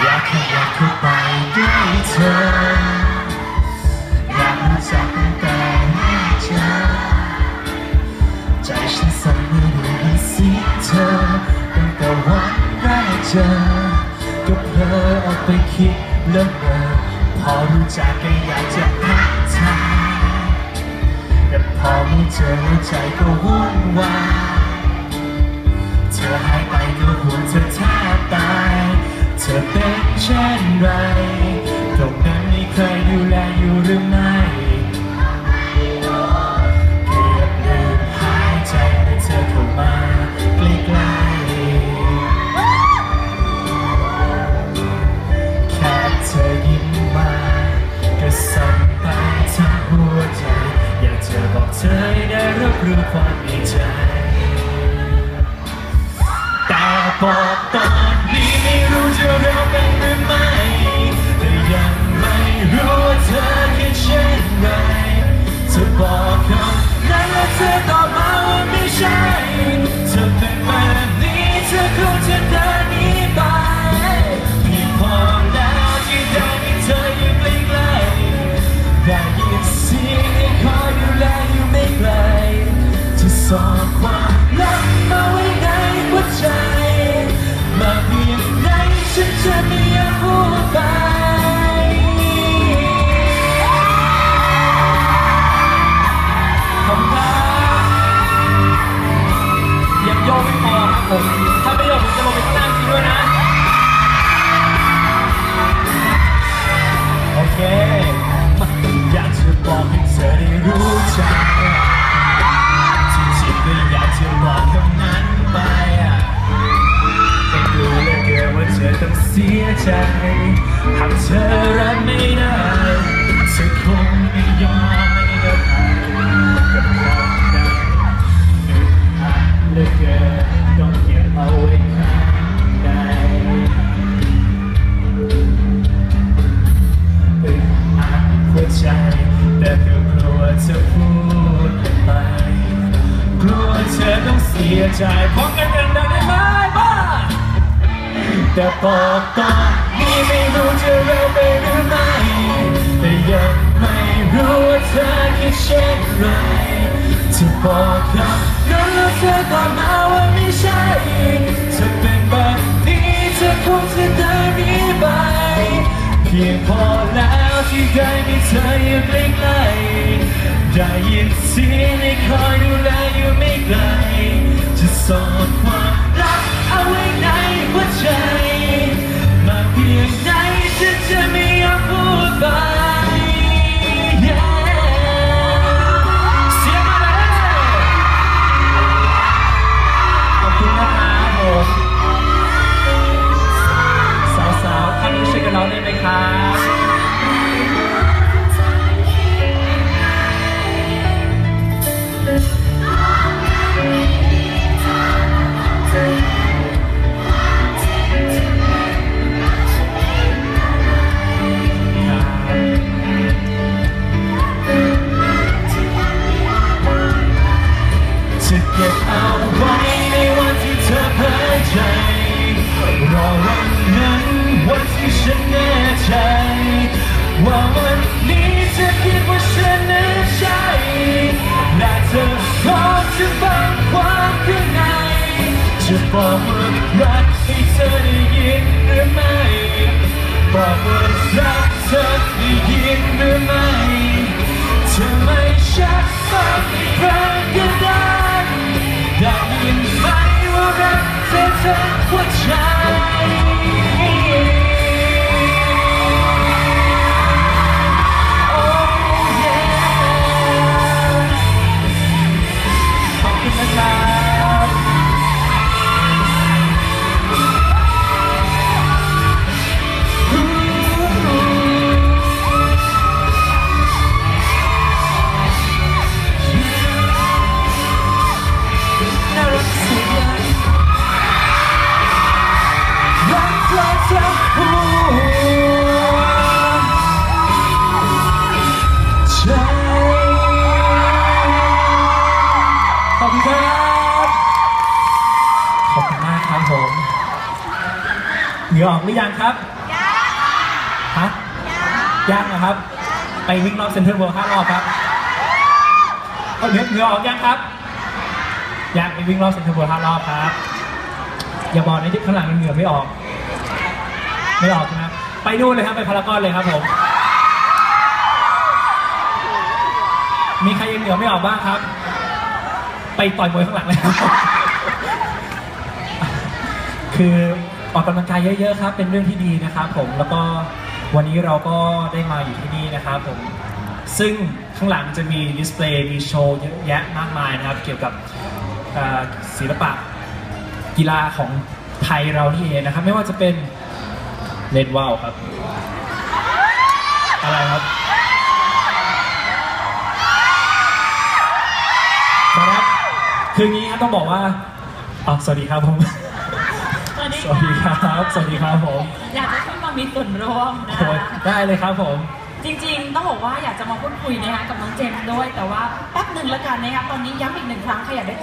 อยากให้อยากเข้าไปใกล้เธอ อยากรู้จักตั้งแต่แรกเจอใจฉันสั่นเมื่รู้ให้สิเธอตั้งแต่วันแรกเจอก็เพ้อออกไปคิดเลิกเออพอรู้จักก็อยากจะพักทายแต่พอไม่เจอใจก็วุ่นวาย เช่นไรตรงนั้นม่เคยดูแลอยู่หรือไม่เกือบลืมหายใจเมื่อเธอเข้ามาใกล้ๆแค่เธอยิ้มมาก็สั่นไปทั้งหัวใจ อยากจะบอกเธอให้ได้รับรู้ความในใจ บอกตอนนี้ไม่รู้จะเร็วเป็นหรือไม่แต่ยังไม่รู้ว่าเธอคิดเช่นไรเธอบอกคำนั้นและเธอตอบมาว่าไม่ใช่ สียใจ หากเธอรับไม่ได้เธอคงไม่ยอมไม่ได้กับความดังอึดอัดเหลือเกินต้องเก็บเอาไว้ข้างในอึดอัดหัวใจ แต่ก็กลัวจะพูดไป กลัวเธอต้องเสียใจพร้อมกันกันได้ แต่บอกตอนนี้ไม่รู้จะเร็วไปหรือไม่แต่ยังไม่รู้ว่าเธอคิดเช่นไรจะบอกคำนั้นแล้วเธอตอบมาว่าไม่ใช่เธอเป็นแบบนี้เธอคงจะเดินดีไปเพียงพอแล้วที่ได้มีเธออยู่ใกล้ๆได้ยินเสียงให้คอยดูแลอยู่ไม่ไกลจะซ่อนความ จะฟังความข้างในจะบอกว่ารักให้เธอได้ยินหรือไม่ บอกว่ารักเธอได้ยินหรือไม่เธอไม่ชัดฟังอีกครั้งก็ได้ได้ยินไหมว่ารักเธอทั้งหัวใจ เหงื่อออกหรือยังครับฮะยังนะครับ ไปวิ่งรอบเซ็นทรัลเวิลด์ห้ารอบครับเอาเหงื่อเหงื่อออกยังครับอยากไปวิ่งรอบเซ็นทรัลเวิลด์ห้ารอบครับ อย่าบอกในที่ข้างหลังเหงื่อไม่ออก ไม่ออกนะครับไปนู่นเลยครับไปพารากอนเลยครับผม มีใครยังเหงื่อไม่ออกบ้างครับ ไปต่อยมวยข้างหลังเลยครับคือ ออกกำลังกายเยอะๆครับ เป็นเรื่องที่ดีนะครับผมแล้วก็วันนี้เราก็ได้มาอยู่ที่นี่นะครับผมซึ่งข้างหลังจะมีดิสเพลย์มีโชว์เยอะแยะมากมายนะครับ เกี่ยวกับศิลปะกีฬาของไทยเรานี่เองนะครับ ไม่ว่าจะเป็นเล่นว่าวครับ อะไรครับครับ คืองนี้ครับต้องบอกว่าอ๋อสวัสดีครับผม สวัสดีสวัสดีครับ สวัสดีครับผมอยากจะขึ้นมามีส่วนร่วมนะโอ้ยคะได้เลยครับผม จริงๆ ต้องบอกว่าอยากจะมาพูดคุยนะคะกับน้องเจมส์ด้วย แต่ว่าแป๊บหนึ่งแล้วกันนะคะตอนนี้ย้ำอีกหนึ่งครั้งใครอยากได้